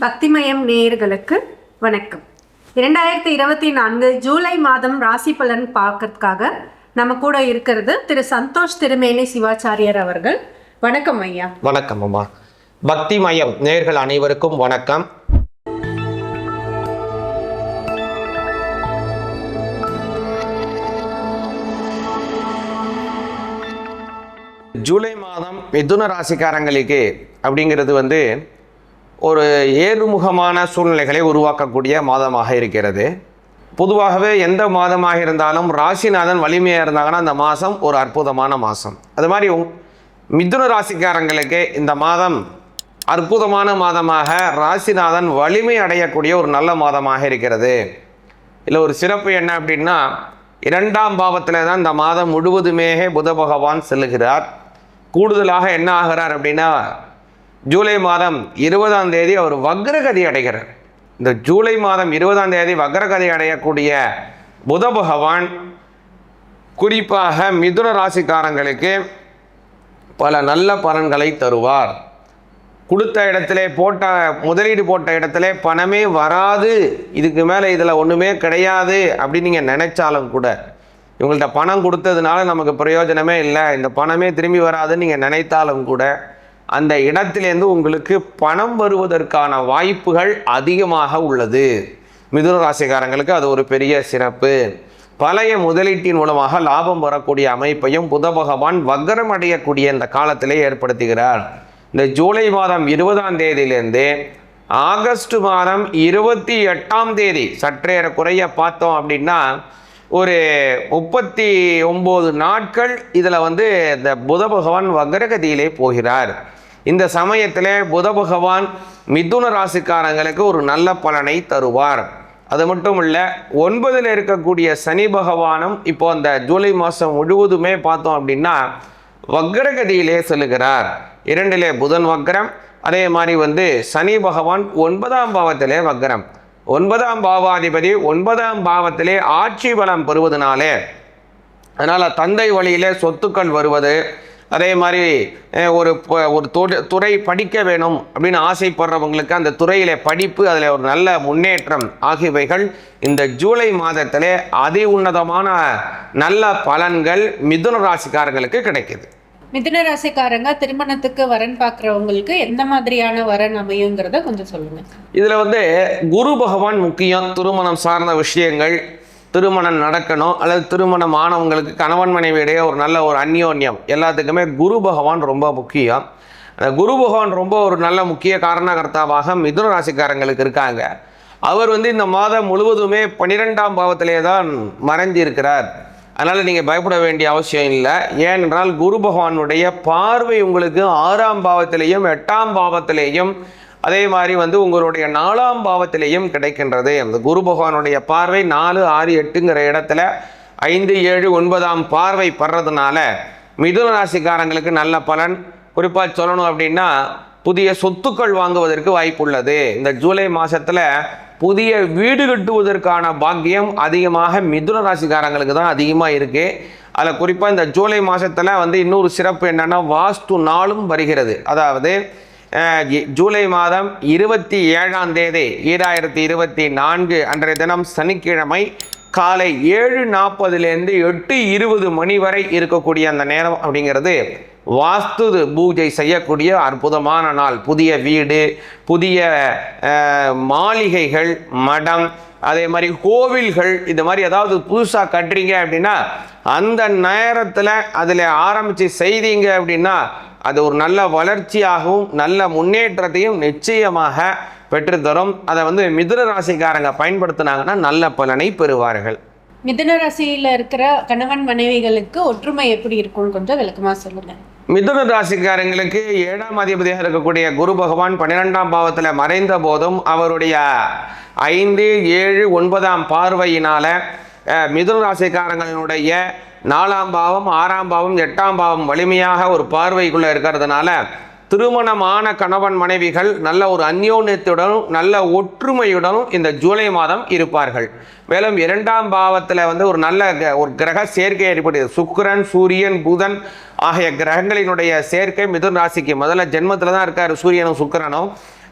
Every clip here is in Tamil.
பக்திமயம் நேயர்களுக்கு வணக்கம். இரண்டாயிரத்தி இருபத்தி நான்கு ஜூலை மாதம் ராசி பலன் பார்க்கறதுக்காக நம்ம கூட இருக்கிறது திரு சந்தோஷ் திருமேனி சிவாச்சாரியர் அவர்கள். வணக்கம் ஐயா. வணக்கம் அம்மா. பக்தி மயம் நேர்கள் அனைவருக்கும் வணக்கம். ஜூலை மாதம் மிதுன ராசிக்காரங்களுக்கு அப்படிங்கிறது வந்து ஒரு ஏறுமுகமான சூழ்நிலைகளை உருவாக்கக்கூடிய மாதமாக இருக்கிறது. பொதுவாகவே எந்த மாதமாக இருந்தாலும் ராசிநாதன் வலிமையாக இருந்தாங்கன்னா அந்த மாதம் ஒரு அற்புதமான மாதம். அது மாதிரி மிதுன ராசிக்காரங்களுக்கு இந்த மாதம் அற்புதமான மாதமாக ராசிநாதன் வலிமை அடையக்கூடிய ஒரு நல்ல மாதமாக இருக்கிறது. இல்லை ஒரு சிறப்பு என்ன அப்படின்னா இரண்டாம் பாவத்தில் தான் இந்த மாதம் முழுவதுமே புத பகவான் செல்லுகிறார். கூடுதலாக என்ன ஆகிறார் அப்படின்னா ஜூலை மாதம் இருபதாம் தேதி அவர் வக்ரகதி அடைகிறார். இந்த ஜூலை மாதம் இருபதாம் தேதி வக்ரகதி அடையக்கூடிய புத பகவான் குறிப்பாக மிதுன ராசிக்காரங்களுக்கு பல நல்ல பலன்களை தருவார். கொடுத்த இடத்திலே போட்ட முதலீடு போட்ட இடத்துல பணமே வராது. இதுக்கு மேலே இதில் ஒன்றுமே கிடையாது அப்படின்னு நீங்கள் நினைச்சாலும் கூட இவங்கள்ட்ட பணம் கொடுத்ததுனால நமக்கு பிரயோஜனமே இல்லை. இந்த பணமே திரும்பி வராதுன்னு நீங்கள் நினைத்தாலும் கூட அந்த இடத்திலேருந்து உங்களுக்கு பணம் வருவதற்கான வாய்ப்புகள் அதிகமாக உள்ளது. மிதுன ராசிக்காரங்களுக்கு அது ஒரு பெரிய சிறப்பு. பழைய முதலீட்டின் மூலமாக லாபம் வரக்கூடிய அமைப்பையும் புத பகவான் வக்கரம் அடையக்கூடிய இந்த காலத்திலே ஏற்படுத்துகிறார். இந்த ஜூலை மாதம் இருபதாம் தேதியிலேருந்து ஆகஸ்ட் மாதம் இருபத்தி எட்டாம் தேதி சற்றேற குறைய பார்த்தோம் அப்படின்னா ஒரு முப்பத்தி ஒம்பது நாட்கள் இதில் வந்து இந்த புத பகவான் வக்ரகதியிலே போகிறார். இந்த சமயத்தில் புத பகவான் மிதுன ராசிக்காரங்களுக்கு ஒரு நல்ல பலனை தருவார். அது மட்டும் இல்லை ஒன்பதில் இருக்கக்கூடிய சனி பகவானும் இப்போ அந்த ஜூலை மாதம் முழுவதுமே பார்த்தோம் அப்படின்னா வக்ரகதியிலே செல்கிறார். இரண்டிலே புதன் வக்ரம் அதே மாதிரி வந்து சனி பகவான் ஒன்பதாம் பாவத்திலே வக்ரம். ஒன்பதாம் பாவாதிபதி ஒன்பதாம் பாவத்திலே ஆட்சி பலம் பெறுவதனாலே அதனால் தந்தை வழியிலே சொத்துக்கள் வருவது அதே மாதிரி ஒரு ஒரு துறை படிக்க வேணும் அப்படின்னு ஆசைப்படுறவங்களுக்கு அந்த துறையில் படிப்பு அதில் ஒரு நல்ல முன்னேற்றம் ஆகியவைகள் இந்த ஜூலை மாதத்திலே அதி உன்னதமான நல்ல பலன்கள் மிதுன ராசிக்காரங்களுக்கு கிடைக்குது. மிதுன ராசிக்காரங்க திருமணத்துக்கு வரன் பார்க்குறவங்களுக்கு எந்த மாதிரியான வரன் அமையுங்கிறத கொஞ்சம் சொல்லுங்க. இதில் வந்து குரு பகவான் முக்கியம். திருமணம் சார்ந்த விஷயங்கள் திருமணம் நடக்கணும் அல்லது திருமணம் ஆனவங்களுக்கு கணவன் மனைவியிடையே ஒரு நல்ல ஒரு அந்யோன்யம். எல்லாத்துக்குமே குரு பகவான் ரொம்ப முக்கியம். அந்த குரு பகவான் ரொம்ப ஒரு நல்ல முக்கிய காரணகர்த்தாவாக மிதுன ராசிக்காரங்களுக்கு இருக்காங்க. அவர் வந்து இந்த மாதம் முழுவதுமே பன்னிரெண்டாம் பாவத்திலே தான் மறைஞ்சிருக்கிறார் அதனால் நீங்கள் பயப்பட வேண்டிய அவசியம் இல்லை. ஏனென்றால் குரு பகவானுடைய பார்வை உங்களுக்கு ஆறாம் பாவத்திலேயும் எட்டாம் பாவத்திலேயும் அதே மாதிரி வந்து உங்களுடைய நாலாம் பாவத்திலேயும் கிடைக்கின்றது. அந்த குரு பகவானுடைய பார்வை நாலு ஆறு எட்டுங்கிற இடத்துல ஐந்து ஏழு ஒன்பதாம் பார்வை படுறதுனால மிதுன ராசிக்காரங்களுக்கு நல்ல பலன். குறிப்பாக சொல்லணும் அப்படின்னா புதிய சொத்துக்கள் வாங்குவதற்கு வாய்ப்புள்ளது. இந்த ஜூலை மாதத்தில் புதிய வீடு கட்டுவதற்கான பாக்கியம் அதிகமாக மிதுன ராசிக்காரங்களுக்கு தான் அதிகமாக இருக்கு. அதில் குறிப்பாக இந்த ஜூலை மாதத்தில் வந்து இன்னொரு சிறப்பு என்னென்னா வாஸ்து நாளும் வருகிறது. அதாவது ஜூலை மாதம் இருபத்தி ஏழாம் தேதி ஈராயிரத்தி இருபத்தி நான்கு அன்றைய தினம் சனிக்கிழமை காலை ஏழு நாற்பதுலேருந்து எட்டு இருபது மணி வரை இருக்கக்கூடிய அந்த நேரம் அப்படிங்கிறது வாஸ்து பூஜை செய்யக்கூடிய அற்புதமான நாள். புதிய வீடு புதிய மாளிகைகள் மடம் அதே மாதிரி கோவில்கள் இந்த மாதிரி ஏதாவது புதுசாக கட்டுறீங்க அப்படின்னா அந்த நேரத்தில் அதில் ஆரம்பித்து செய்தீங்க அப்படின்னா அது ஒரு நல்ல வளர்ச்சியாகவும் நல்ல முன்னேற்றத்தையும் நிச்சயமாக பெற்றுத்தரும். அதை வந்து மிதுன ராசிக்காரங்க பயன்படுத்தினாங்கன்னா நல்ல பலனை பெறுவார்கள். மிதுன ராசியில் இருக்கிற கணவன் மனைவிகளுக்கு ஒற்றுமை எப்படி இருக்கும்னு கொஞ்சம் விளக்கமாக சொல்லுங்கள் மிதுன ராசிக்காரங்களுக்கு ஏழாம் அதிபதியாக இருக்கக்கூடிய குரு பகவான் பன்னிரெண்டாம் பாவத்தில் மறைந்த போதும் அவருடைய ஐந்து ஏழு ஒன்பதாம் பார்வையினால மிதுன ராசிக்காரங்களினுடைய நாலாம் பாவம் ஆறாம் பாவம் எட்டாம் பாவம் வலிமையாக ஒரு பார்வைக்குள்ளே இருக்கிறதுனால திருமணமான கணவன் மனைவிகள் நல்ல ஒரு அந்யோன்யத்துடனும் நல்ல ஒற்றுமையுடனும் இந்த ஜூலை மாதம் இருப்பார்கள். மேலும் இரண்டாம் பாவத்தில் வந்து ஒரு நல்ல ஒரு கிரக சேர்க்கை ஏற்படுகிறது சுக்கிரன் சூரியன் புதன் ஆகிய கிரகங்களினுடைய சேர்க்கை மிதுன் ராசிக்கு முதல்ல ஜென்மத்தில் தான் இருக்கார் சூரியனும் சுக்கிரனும்.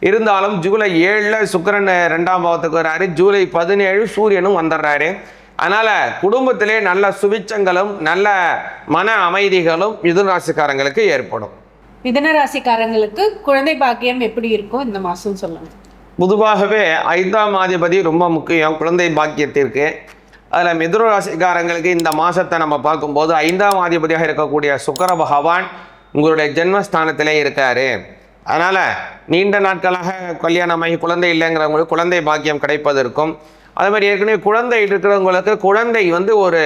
இருந்தாலும் ஜூலை ஏழில் சுக்கிரன் ரெண்டாம் பாவத்துக்கு வர்றாரு ஜூலை பதினேழு சூரியனும் வந்துடுறாரு. அதனால குடும்பத்திலே நல்ல சுபிச்சங்களும் நல்ல மன அமைதிகளும் மிதுன ராசிக்காரங்களுக்கு ஏற்படும். மிதன ராசிக்காரங்களுக்கு குழந்தை பாக்கியம் எப்படி இருக்கும்? இந்த மாசம் சொல்லுங்க. பொதுவாகவே ஐந்தாம் அதிபதி ரொம்ப முக்கியம். குழந்தை பாக்கியத்திற்கு. அதில் மிதுன ராசிக்காரங்களுக்கு இந்த மாதத்தை நம்ம பார்க்கும்போது ஐந்தாம் அதிபதியாக இருக்கக்கூடிய சுக்கர பகவான் உங்களுடைய ஜென்மஸ்தானத்திலே இருக்காரு. அதனால் நீண்ட நாட்களாக கல்யாணமாகி குழந்தை இல்லைங்கிறவங்களுக்கு குழந்தை பாக்கியம் கிடைப்பதற்கும் அதே மாதிரி ஏற்கனவே குழந்தை இருக்கிறவங்களுக்கு குழந்தை வந்து ஒரு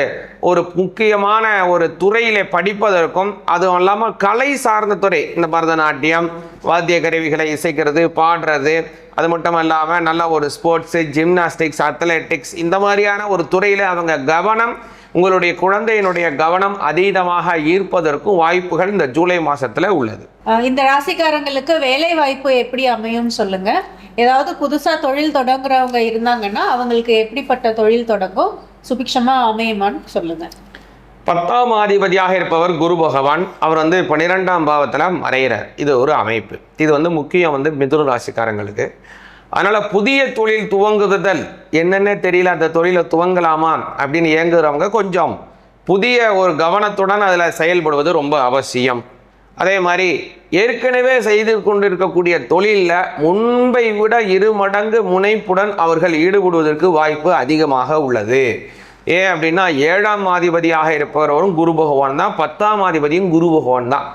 ஒரு முக்கியமான ஒரு துறையிலே படிப்பதற்கும் அதுவும் இல்லாமல் கலை சார்ந்த துறை இந்த பரதநாட்டியம் வாத்திய கருவிகளை இசைக்கிறது பாடுறது அது மட்டும் இல்லாமல் நல்ல ஒரு ஸ்போர்ட்ஸு ஜிம்னாஸ்டிக்ஸ் அத்லெட்டிக்ஸ் இந்த மாதிரியான ஒரு துறையில் அவங்க கவனம் உங்களுடைய குழந்தையினுடைய கவனம் அதீதமாக ஈர்ப்பதற்கும் வாய்ப்புகள் இந்த ஜூலை மாதத்தில் உள்ளது. இந்த ராசிக்காரங்களுக்கு வேலை வாய்ப்பு எப்படி அமையும் சொல்லுங்க. ஏதாவது புதுசாக தொழில் தொடங்குறவங்க இருந்தாங்கன்னா அவங்களுக்கு எப்படிப்பட்ட தொழில் தொடங்கும்? சுபிக்ஷமாக அமையுமான்னு சொல்லுங்க. பத்தாம் அதிபதியாக இருப்பவர் குரு பகவான். அவர் வந்து பன்னிரெண்டாம் பாவத்தில் மறைகிறார் இது ஒரு அமைப்பு. இது வந்து முக்கியம் வந்து மிதுன ராசிக்காரங்களுக்கு. அதனால் புதிய தொழில் துவங்குதல் என்னென்ன தெரியல. அந்த தொழிலை துவங்கலாமா அப்படின்னு இயங்குகிறவங்க கொஞ்சம் புதிய ஒரு கவனத்துடன் அதில் செயல்படுவது ரொம்ப அவசியம். அதே மாதிரி ஏற்கனவே செய்து கொண்டிருக்கக்கூடிய தொழிலில் முன்பை விட இரு மடங்கு முனைப்புடன் அவர்கள் ஈடுபடுவதற்கு வாய்ப்பு அதிகமாக உள்ளது. ஏன் அப்படின்னா ஏழாம் அதிபதியாக இருப்பவரும் குரு பகவான் தான் பத்தாம் அதிபதியும் குரு பகவான் தான்.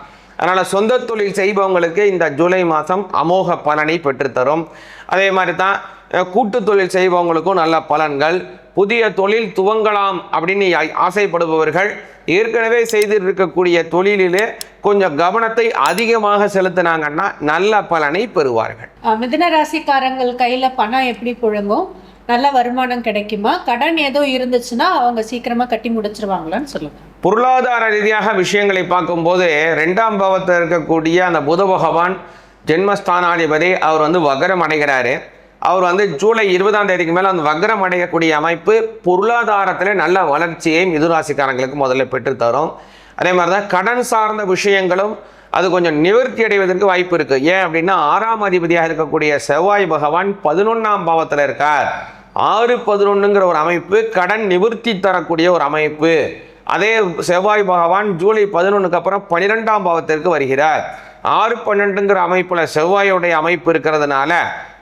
அதனால் சொந்த தொழில் செய்பவங்களுக்கு இந்த ஜூலை மாதம் அமோக பலனை பெற்றுத்தரும். அதே மாதிரி தான் கூட்டு தொழில் செய்பவங்களுக்கும் நல்ல பலன்கள். புதிய தொழில் துவங்கலாம் அப்படின்னு ஆசைப்படுபவர்கள் ஏற்கனவே செய்திருக்கக்கூடிய தொழிலிலே கொஞ்சம் கவனத்தை அதிகமாக செலுத்தினாங்கன்னா நல்ல பலனை பெறுவார்கள். அஹ் மிதுன ராசிக்காரங்கள் பணம் எப்படி புழங்கும்? நல்ல வருமானம் கிடைக்குமா? கடன் ஏதோ இருந்துச்சுன்னா அவங்க சீக்கிரமா கட்டி முடிச்சிருவாங்களான்னு சொல்லுங்க. பொருளாதார ரீதியாக விஷயங்களை பார்க்கும்போது ரெண்டாம் பாவத்தில் இருக்கக்கூடிய அந்த புத பகவான் ஜென்மஸ்தானாதிபதி அவர் வந்து வக்ரம் அடைகிறாரு. அவர் வந்து ஜூலை இருபதாம் தேதிக்கு மேலே அந்த வக்ரம் அடையக்கூடிய அமைப்பு பொருளாதாரத்தில் நல்ல வளர்ச்சியை மிதுராசிக்காரங்களுக்கு முதல்ல பெற்றுத்தரும். அதே மாதிரி தான் கடன் சார்ந்த விஷயங்களும் அது கொஞ்சம் நிவர்த்தி அடைவதற்கு வாய்ப்பு இருக்குது ஏன் அப்படின்னா ஆறாம் அதிபதியாக இருக்கக்கூடிய செவ்வாய் பகவான் பதினொன்றாம் பாவத்தில் இருக்கார். ஆறு பதினொன்றுங்கிற ஒரு அமைப்பு கடன் நிவர்த்தி தரக்கூடிய ஒரு அமைப்பு. அதே செவ்வாய் பகவான் ஜூலை பதினொன்றுக்கு அப்புறம் பன்னிரெண்டாம் பாவத்திற்கு வருகிறார். ஆறு பன்னெண்டுங்கிற அமைப்புல செவ்வாயோடைய அமைப்பு இருக்கிறதுனால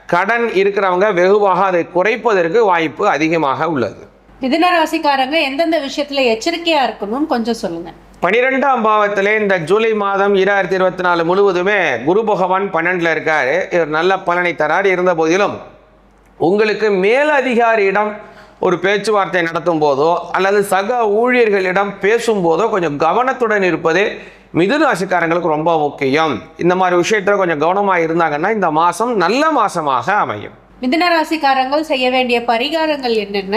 கடன் இருக்கிறவங்க வெகுவாக அதை குறைப்பதற்கு வாய்ப்பு அதிகமாக உள்ளது. மிதுன ராசிக்காரங்க எந்தெந்த விஷயத்துல எச்சரிக்கையா இருக்கணும் கொஞ்சம் சொல்லுங்க. பனிரெண்டாம் பாவத்திலே இந்த ஜூலை மாதம் இரண்டாயிரத்தி இருபத்தி நாலு முழுவதுமே குரு பகவான் பன்னெண்டில் இருக்காரு. இவர் நல்ல பலனை தரார். இருந்த போதிலும் உங்களுக்கு மேலதிகாரியிடம் ஒரு பேச்சுவார்த்தை நடத்தும் போதோ அல்லது சக ஊழியர்களிடம் பேசும்போதோ கொஞ்சம் கவனத்துடன் இருப்பது மிதுன ராசிக்காரங்களுக்கு ரொம்ப முக்கியம். இந்த மாதிரி விஷயத்தில் கொஞ்சம் கவனமாக இருந்தாங்கன்னா இந்த மாதம் நல்ல மாதமாக அமையும். மிதுன ராசிக்காரங்கள் செய்ய வேண்டிய பரிகாரங்கள் என்னென்ன?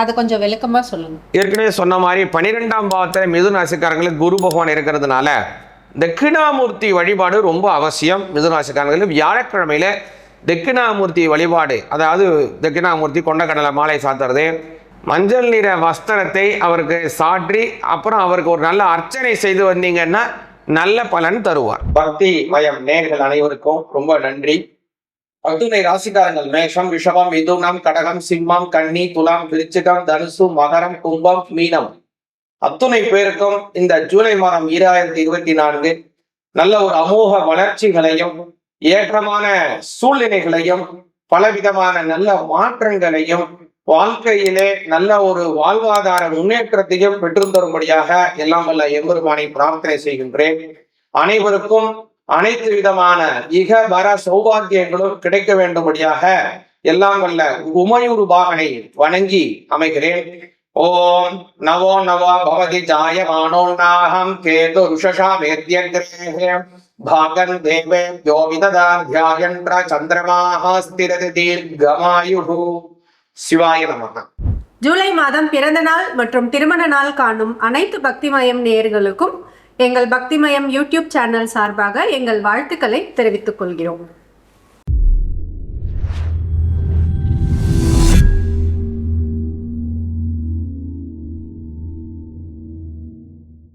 அதை கொஞ்சம் விளக்கமா சொல்லுங்க. ஏற்கனவே சொன்ன மாதிரி பன்னிரெண்டாம் பாவத்தில் மிதுன ராசிக்காரங்களுக்கு குரு பகவான் இருக்கிறதுனால தட்சிணாமூர்த்தி வழிபாடு ரொம்ப அவசியம். மிதுன ராசிக்காரங்களுக்கு வியாழக்கிழமையில தட்சிணாமூர்த்தி வழிபாடு அதாவது தட்சிணாமூர்த்தி கொண்டக்கடலை மாலை சாத்துறது மஞ்சள் நிற வஸ்திரத்தை அவருக்கு சாற்றி அப்புறம் அவருக்கு ஒரு நல்ல அர்ச்சனை செய்து வந்தீங்கன்னா நல்ல பலன் தருவார். பக்தி மயம் நேர்கள் அனைவருக்கும் ரொம்ப நன்றி. அத்துணை ராசிக்காரங்கள் மேஷம் விஷமம் மிதுனம் கடகம் சிம்மம் கன்னி துலாம் விருச்சிகம் தனுசு மகரம் கும்பம் மீனம். அத்துணை பேருக்கும் இந்த ஜூலை மாதம் ஈராயிரத்தி இருபத்தி நான்கு நல்ல ஒரு அமோக வளர்ச்சிகளையும் ஏற்றமான சூழ்நிலைகளையும் பலவிதமான நல்ல மாற்றங்களையும் வாழ்க்கையிலே நல்ல ஒரு வாழ்வாதார முன்னேற்றத்தையும் பெற்றுத் தரும்படியாக எல்லாம் வல்ல எம்பெருமானை பிரார்த்தனை செய்கின்றேன். அனைவருக்கும் அனைத்து விதமான இக வர சௌபாகியங்களும் கிடைக்க வேண்டும்படியாக எல்லாம் வல்ல உமையூர் பாகனை வணங்கி அமைகிறேன். ஓம் நவோ நவ பவதி ஜாயமானோன்னாகம் கேது ருஷஷா வேத்யகிரே பாகன் देवेभ्यो विददाध्यायन्त्र चन्द्रमाः स्थिरति दीर्घमायुः। சிவாய நமக ஜூலை மாதம் பிறந்த நாள் மற்றும் திருமண நாள் காணும் அனைத்து பக்திமயம் நேயர்களுக்கும் எங்கள் பக்திமயம் யூடியூப் சேனல் சார்பாக எங்கள் வாழ்த்துக்களை தெரிவித்துக் கொள்கிறோம்.